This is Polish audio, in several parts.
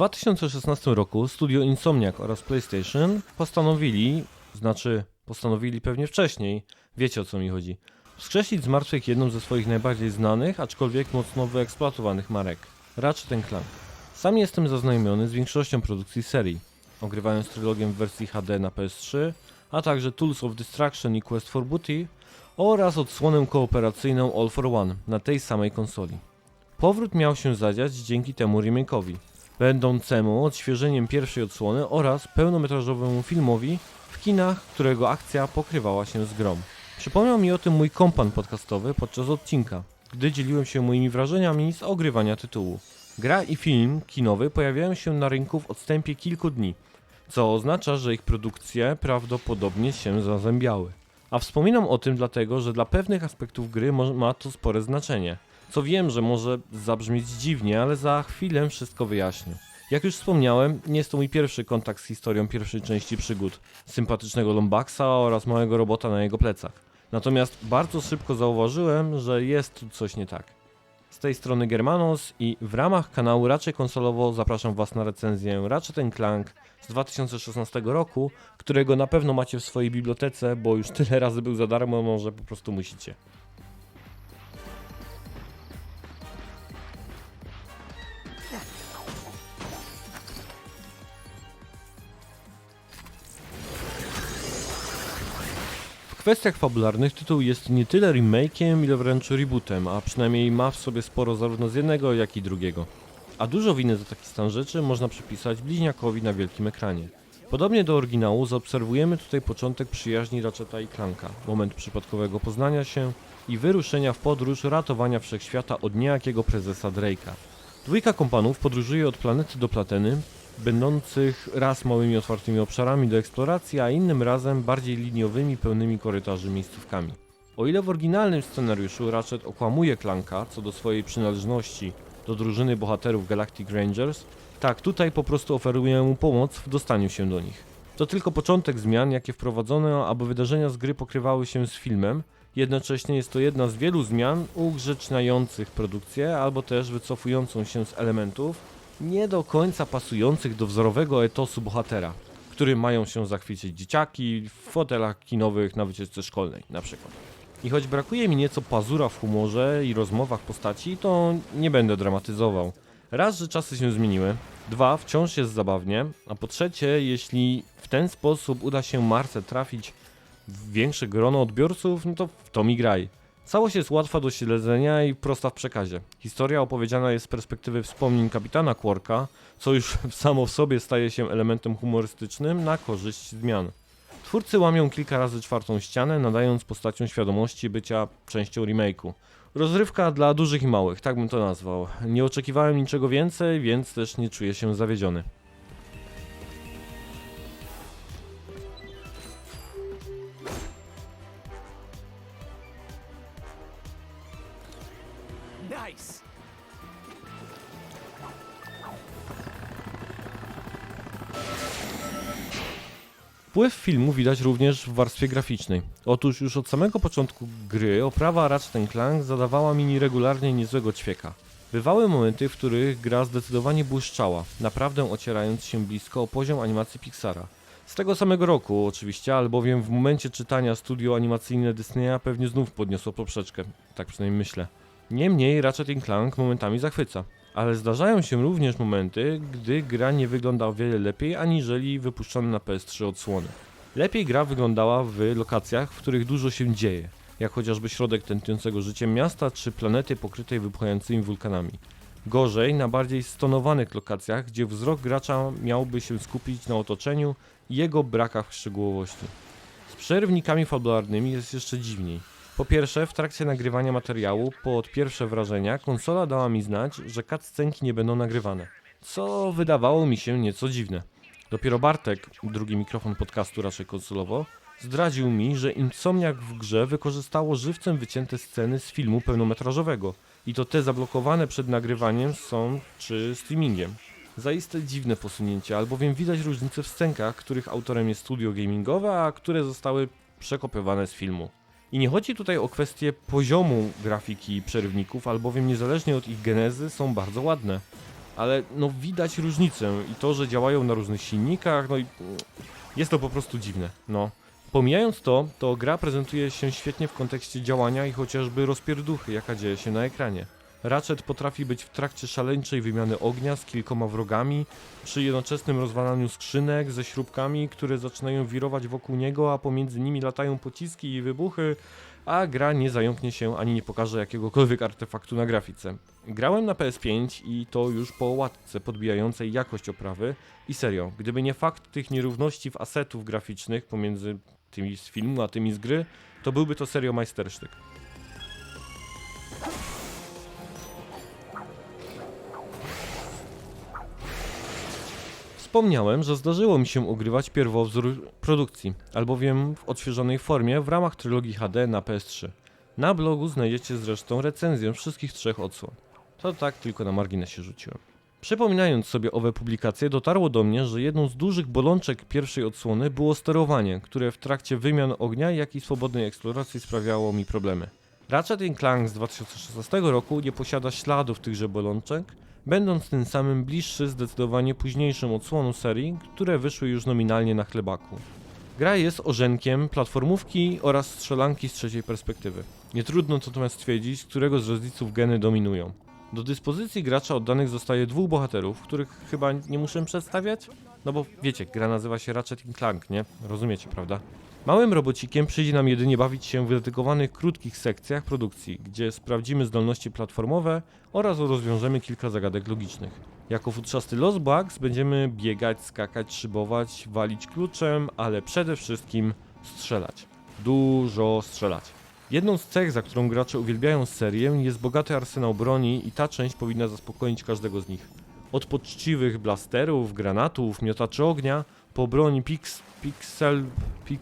2016 roku studio Insomniac oraz PlayStation postanowili, znaczy postanowili pewnie wcześniej, wiecie o co mi chodzi, wskrzesić z martwych jedną ze swoich najbardziej znanych, aczkolwiek mocno wyeksploatowanych marek Ratchet Clank. Sam jestem zaznajomiony z większością produkcji serii, ogrywając trylogię w wersji HD na PS3, a także Tools of Destruction i Quest for Booty oraz odsłonę kooperacyjną All for One na tej samej konsoli. Powrót miał się zadziać dzięki temu remake'owi, będącemu odświeżeniem pierwszej odsłony oraz pełnometrażowemu filmowi w kinach, którego akcja pokrywała się z grom. Przypomniał mi o tym mój kompan podcastowy podczas odcinka, gdy dzieliłem się moimi wrażeniami z ogrywania tytułu. Gra i film kinowy pojawiają się na rynku w odstępie kilku dni, co oznacza, że ich produkcje prawdopodobnie się zazębiały. A wspominam o tym dlatego, że dla pewnych aspektów gry ma to spore znaczenie. Co wiem, że może zabrzmieć dziwnie, ale za chwilę wszystko wyjaśnię. Jak już wspomniałem, nie jest to mój pierwszy kontakt z historią pierwszej części przygód, sympatycznego Lombaxa oraz małego robota na jego plecach. Natomiast bardzo szybko zauważyłem, że jest tu coś nie tak. Z tej strony Germanos i w ramach kanału Raczej Konsolowo zapraszam Was na recenzję Ratchet Clank z 2016 roku, którego na pewno macie w swojej bibliotece, bo już tyle razy był za darmo, może po prostu musicie. Kwestiach fabularnych tytuł jest nie tyle remake'iem, ile wręcz rebootem, a przynajmniej ma w sobie sporo zarówno z jednego, jak i drugiego. A dużo winy za taki stan rzeczy można przypisać bliźniakowi na wielkim ekranie. Podobnie do oryginału zaobserwujemy tutaj początek przyjaźni Ratcheta i Clanka, moment przypadkowego poznania się i wyruszenia w podróż ratowania wszechświata od niejakiego prezesa Drake'a. Dwójka kompanów podróżuje od planety do plateny, będących raz małymi otwartymi obszarami do eksploracji, a innym razem bardziej liniowymi, pełnymi korytarzy miejscówkami. O ile w oryginalnym scenariuszu Ratchet okłamuje Clanka co do swojej przynależności do drużyny bohaterów Galactic Rangers, tak tutaj po prostu oferuje mu pomoc w dostaniu się do nich. To tylko początek zmian, jakie wprowadzono, aby wydarzenia z gry pokrywały się z filmem, jednocześnie jest to jedna z wielu zmian ugrzeczniających produkcję, albo też wycofującą się z elementów, nie do końca pasujących do wzorowego etosu bohatera, którym mają się zachwycić dzieciaki w fotelach kinowych na wycieczce szkolnej na przykład. I choć brakuje mi nieco pazura w humorze i rozmowach postaci, to nie będę dramatyzował. Raz, że czasy się zmieniły, dwa, wciąż jest zabawnie, a po trzecie, jeśli w ten sposób uda się Marce trafić w większe grono odbiorców, no to w to mi graj. Całość jest łatwa do śledzenia i prosta w przekazie. Historia opowiedziana jest z perspektywy wspomnień kapitana Quarka, co już samo w sobie staje się elementem humorystycznym na korzyść zmian. Twórcy łamią kilka razy czwartą ścianę, nadając postaciom świadomości bycia częścią remake'u. Rozrywka dla dużych i małych, tak bym to nazwał. Nie oczekiwałem niczego więcej, więc też nie czuję się zawiedziony. Wpływ filmu widać również w warstwie graficznej. Otóż już od samego początku gry oprawa Ratchet Clank zadawała mi regularnie niezłego ćwieka. Bywały momenty, w których gra zdecydowanie błyszczała, naprawdę ocierając się blisko o poziom animacji Pixara. Z tego samego roku oczywiście, albowiem w momencie czytania studio animacyjne Disneya pewnie znów podniosło poprzeczkę, tak przynajmniej myślę. Niemniej Ratchet Clank momentami zachwyca. Ale zdarzają się również momenty, gdy gra nie wygląda o wiele lepiej aniżeli wypuszczone na PS3 odsłony. Lepiej gra wyglądała w lokacjach, w których dużo się dzieje, jak chociażby środek tętniącego życiem miasta czy planety pokrytej wybuchającymi wulkanami. Gorzej na bardziej stonowanych lokacjach, gdzie wzrok gracza miałby się skupić na otoczeniu i jego brakach szczegółowości. Z przerwnikami fabularnymi jest jeszcze dziwniej. Po pierwsze, w trakcie nagrywania materiału, pod pierwsze wrażenia, konsola dała mi znać, że cutscenki nie będą nagrywane. Co wydawało mi się nieco dziwne. Dopiero Bartek, drugi mikrofon podcastu raczej konsolowo, zdradził mi, że Insomniac w grze wykorzystało żywcem wycięte sceny z filmu pełnometrażowego. I to te zablokowane przed nagrywaniem są czy streamingiem. Zaiste dziwne posunięcie, albowiem widać różnice w scenkach, których autorem jest studio gamingowe, a które zostały przekopiowane z filmu. I nie chodzi tutaj o kwestię poziomu grafiki przerywników, albowiem niezależnie od ich genezy są bardzo ładne. ale no widać różnicę i to, że działają na różnych silnikach, no i jest to po prostu dziwne, no. Pomijając to, to gra prezentuje się świetnie w kontekście działania i chociażby rozpierduchy, jaka dzieje się na ekranie. Ratchet potrafi być w trakcie szaleńczej wymiany ognia z kilkoma wrogami, przy jednoczesnym rozwalaniu skrzynek ze śrubkami, które zaczynają wirować wokół niego, a pomiędzy nimi latają pociski i wybuchy, a gra nie zająknie się ani nie pokaże jakiegokolwiek artefaktu na grafice. Grałem na PS5 i to już po łatce podbijającej jakość oprawy i serio, gdyby nie fakt tych nierówności w asetów graficznych pomiędzy tymi z filmu a tymi z gry, to byłby to serio majstersztyk. Wspomniałem, że zdarzyło mi się ogrywać pierwowzór produkcji, albowiem w odświeżonej formie w ramach trylogii HD na PS3. Na blogu znajdziecie zresztą recenzję wszystkich trzech odsłon. To tak tylko na marginesie rzuciłem. Przypominając sobie owe publikacje, dotarło do mnie, że jedną z dużych bolączek pierwszej odsłony było sterowanie, które w trakcie wymian ognia, jak i swobodnej eksploracji sprawiało mi problemy. Ratchet Clank z 2016 roku nie posiada śladów tychże bolączek, będąc tym samym bliższy zdecydowanie późniejszym odsłonu serii, które wyszły już nominalnie na chlebaku. Gra jest orzenkiem platformówki oraz strzelanki z trzeciej perspektywy. Nie trudno natomiast stwierdzić, którego z rodziców geny dominują. Do dyspozycji gracza oddanych zostaje dwóch bohaterów, których chyba nie muszę przedstawiać? No bo wiecie, gra nazywa się Ratchet Clank, nie? Rozumiecie, prawda? Małym robocikiem przyjdzie nam jedynie bawić się w dedykowanych krótkich sekcjach produkcji, gdzie sprawdzimy zdolności platformowe oraz rozwiążemy kilka zagadek logicznych. Jako futrzasty Lost Bugs będziemy biegać, skakać, szybować, walić kluczem, ale przede wszystkim strzelać. Dużo strzelać. Jedną z cech, za którą gracze uwielbiają serię, jest bogaty arsenał broni i ta część powinna zaspokoić każdego z nich. Od poczciwych blasterów, granatów, miotaczy ognia, po broń piks, piksel, pik,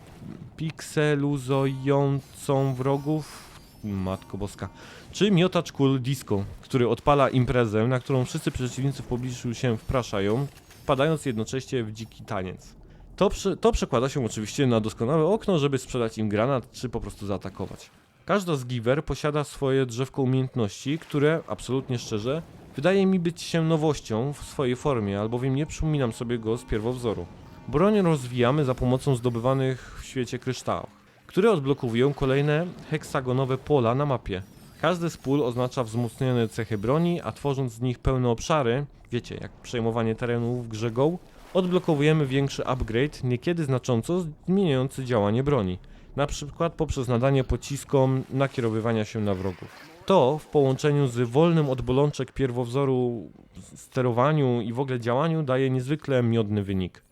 pikseluzującą wrogów, matko boska, czy miotacz kul disco, który odpala imprezę, na którą wszyscy przeciwnicy w pobliżu się wpraszają, wpadając jednocześnie w dziki taniec. To, przy, to przekłada się oczywiście na doskonałe okno, żeby sprzedać im granat, czy po prostu zaatakować. Każda z giver posiada swoje drzewko umiejętności, które, absolutnie szczerze, wydaje mi być się nowością w swojej formie, albowiem nie przypominam sobie go z pierwowzoru. Broń rozwijamy za pomocą zdobywanych w świecie kryształów, które odblokowują kolejne heksagonowe pola na mapie. Każdy z pól oznacza wzmocnione cechy broni, a tworząc z nich pełne obszary, wiecie, jak przejmowanie terenu w grze Go, odblokowujemy większy upgrade, niekiedy znacząco zmieniający działanie broni, na przykład poprzez nadanie pociskom nakierowywania się na wrogów. To w połączeniu z wolnym od bolączek pierwowzoru sterowaniu i w ogóle działaniu daje niezwykle miodny wynik.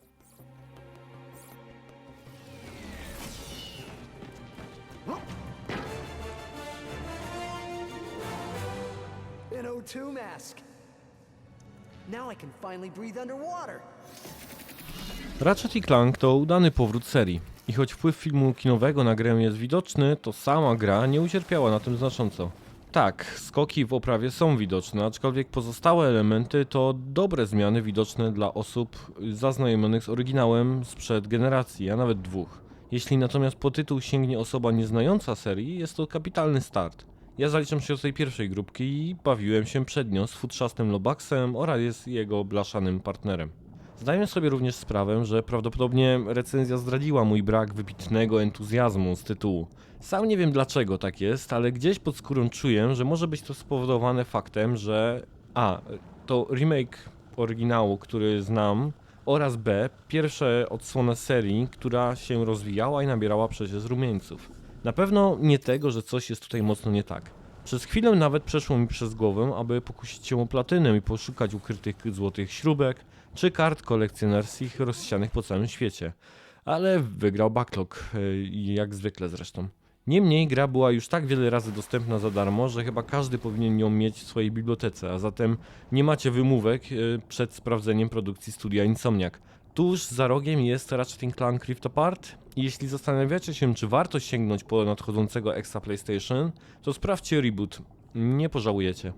Ratchet i Clank to udany powrót serii. I choć wpływ filmu kinowego na grę jest widoczny, to sama gra nie ucierpiała na tym znacząco. Tak, skoki w oprawie są widoczne, aczkolwiek pozostałe elementy to dobre zmiany widoczne dla osób zaznajomionych z oryginałem sprzed generacji, a nawet dwóch. Jeśli natomiast po tytuł sięgnie osoba nieznająca serii, jest to kapitalny start. Ja zaliczam się do tej pierwszej grupki i bawiłem się przed nią z futrzastym Lobaksem oraz jego blaszanym partnerem. Zdaję sobie również sprawę, że prawdopodobnie recenzja zdradziła mój brak wybitnego entuzjazmu z tytułu. Sam nie wiem dlaczego tak jest, ale gdzieś pod skórą czuję, że może być to spowodowane faktem, że a, to remake oryginału, który znam, oraz b, pierwsza odsłona serii, która się rozwijała i nabierała przecież rumieńców. Na pewno nie tego, że coś jest tutaj mocno nie tak. Przez chwilę nawet przeszło mi przez głowę, aby pokusić się o platynę i poszukać ukrytych złotych śrubek, czy kart kolekcjonerskich rozsianych po całym świecie. Ale wygrał backlog, yy, jak zwykle zresztą. Niemniej gra była już tak wiele razy dostępna za darmo, że chyba każdy powinien ją mieć w swojej bibliotece, a zatem nie macie wymówek yy, przed sprawdzeniem produkcji studia Insomniac. Tuż za rogiem jest Ratchet Clank Rift Apart jeśli zastanawiacie się, czy warto sięgnąć po nadchodzącego Extra PlayStation, to sprawdźcie reboot. Nie pożałujecie.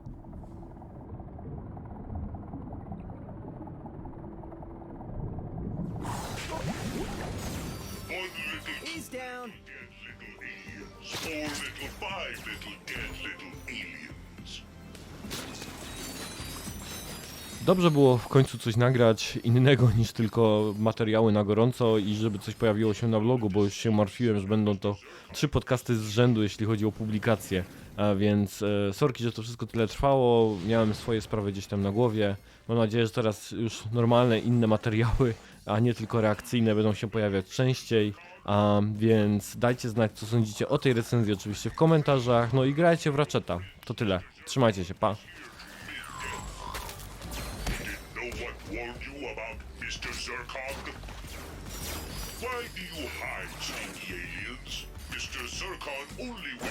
Dobrze było w końcu coś nagrać innego niż tylko materiały na gorąco i żeby coś pojawiło się na vlogu, bo już się martwiłem, że będą to trzy podcasty z rzędu, jeśli chodzi o publikację. A więc e, sorki, że to wszystko tyle trwało. Miałem swoje sprawy gdzieś tam na głowie. Mam nadzieję, że teraz już normalne, inne materiały, a nie tylko reakcyjne będą się pojawiać częściej. A więc dajcie znać, co sądzicie o tej recenzji oczywiście w komentarzach. No i grajcie w Ratcheta. To tyle. Trzymajcie się, pa. Mr. Zurkon? Why do you hide, sneaky aliens? Mr. Zurkon only wishes